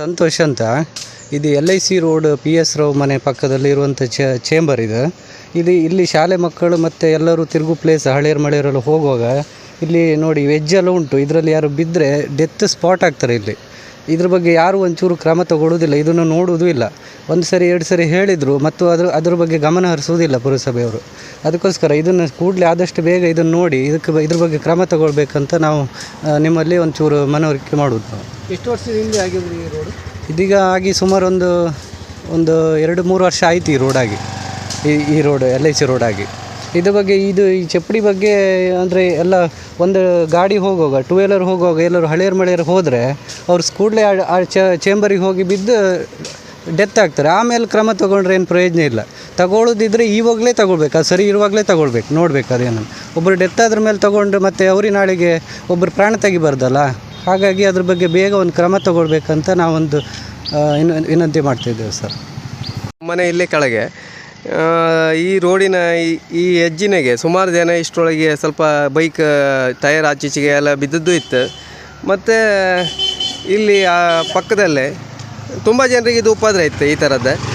ಸಂತೋಷ್ ಅಂತ. ಇದು L I C road P S Rao ಮನೆ ಪಕ್ಕದಲ್ಲಿ ಇರುವಂಥ ಚೇಂಬರ್ ಇದು. ಇದು ಇಲ್ಲಿ ಶಾಲೆ ಮಕ್ಕಳು ಮತ್ತು ಎಲ್ಲರೂ ತಿರುಗು ಪ್ಲೇಸ್ ಹಳೇರು ಮಳೆಯರೆಲ್ಲ ಹೋಗುವಾಗ ಇಲ್ಲಿ ನೋಡಿ ವೆಜ್ ಎಲ್ಲ ಉಂಟು. ಇದರಲ್ಲಿ ಯಾರು ಬಿದ್ದರೆ ಡೆತ್ ಸ್ಪಾಟ್ ಆಗ್ತಾರೆ ಇಲ್ಲಿ. ಇದ್ರ ಬಗ್ಗೆ ಯಾರೂ ಒಂಚೂರು ಕ್ರಮ ತಗೊಳ್ಳೋದಿಲ್ಲ ಇದನ್ನು ನೋಡುವುದೂ ಇಲ್ಲ. ಒಂದು ಸರಿ ಎರಡು ಸರಿ ಹೇಳಿದರು, ಮತ್ತು ಅದ್ರ ಅದ್ರ ಬಗ್ಗೆ ಗಮನ ಹರಿಸುವುದಿಲ್ಲ ಪುರಸಭೆಯವರು. ಅದಕ್ಕೋಸ್ಕರ ಇದನ್ನು ಕೂಡಲೇ ಆದಷ್ಟು ಬೇಗ ಇದನ್ನು ನೋಡಿ ಇದಕ್ಕೆ ಇದ್ರ ಬಗ್ಗೆ ಕ್ರಮ ತಗೊಳ್ಬೇಕಂತ ನಾವು ನಿಮ್ಮಲ್ಲಿ ಒಂಚೂರು ಮನವರಿಕೆ ಮಾಡುವುದು ನಾವು ಎಷ್ಟು ವರ್ಷದ ಹಿಂದೆ ಆಗಿದೆ ಈ ರೋಡ್ ಇದೀಗ ಆಗಿ ಸುಮಾರು ಒಂದು ಒಂದು ಎರಡು ಮೂರು ವರ್ಷ ಆಯಿತು ಈ ರೋಡಾಗಿ ಈ ಈ ರೋಡ್ ಎಲ್ ಐ ಸಿ ರೋಡಾಗಿ ಇದ್ರ ಬಗ್ಗೆ ಇದು ಈ ಚಪ್ಪಡಿ ಬಗ್ಗೆ ಅಂದರೆ ಎಲ್ಲ ಒಂದು ಗಾಡಿ ಹೋಗುವಾಗ ಟೂ ವೀಲರ್ ಹೋಗುವಾಗ ಎಲ್ಲರೂ ಹಳೆಯರು ಮಳೆಯರು ಹೋದರೆ ಅವ್ರು ಕೂಡಲೇ ಆ ಚೇಂಬರಿಗೆ ಹೋಗಿ ಬಿದ್ದು ಡೆತ್ ಆಗ್ತಾರೆ. ಆಮೇಲೆ ಕ್ರಮ ತೊಗೊಂಡ್ರೆ ಏನು ಪ್ರಯೋಜನ ಇಲ್ಲ. ತಗೊಳ್ಳೋದಿದ್ರೆ ಇವಾಗಲೇ ತಗೊಳ್ಬೇಕು, ಅದು ಸರಿ ಇರುವಾಗಲೇ ತಗೊಳ್ಬೇಕು, ನೋಡ್ಬೇಕು ಅದೇನು ಒಬ್ಬರು ಡೆತ್ ಆದ್ರ ಮೇಲೆ ತಗೊಂಡು ಮತ್ತೆ ಅವ್ರಿ ನಾಳೆಗೆ ಒಬ್ಬರು ಪ್ರಾಣ ತೆಗಿಬಾರ್ದಲ್ಲ, ಹಾಗಾಗಿ ಅದ್ರ ಬಗ್ಗೆ ಬೇಗ ಒಂದು ಕ್ರಮ ತಗೊಳ್ಬೇಕಂತ ನಾವೊಂದು ಇನ್ನು ವಿನ- ವಿನಂತಿ ಮಾಡ್ತಿದ್ದೇವೆ ಸರ್. ಮನೆ ಇಲ್ಲೇ ಕೆಳಗೆ ಈ ರೋಡಿನ ಈ- ಹೆಜ್ಜಿನೆಗೆ ಸುಮಾರು ಜನ ಇಷ್ಟರೊಳಗೆ ಸ್ವಲ್ಪ ಬೈಕ್ ಟಯರ್ ಆಚೀಚೆಗೆ ಎಲ್ಲ ಬಿದ್ದದ್ದು ಇತ್ತು. ಮತ್ತು ಇಲ್ಲಿ, ಆ, ಪಕ್ಕದಲ್ಲೇ ತುಂಬ ಜನರಿಗೆ ಇದು ಉಪದ್ರ ಇತ್ತು ಈ ಥರದ್ದು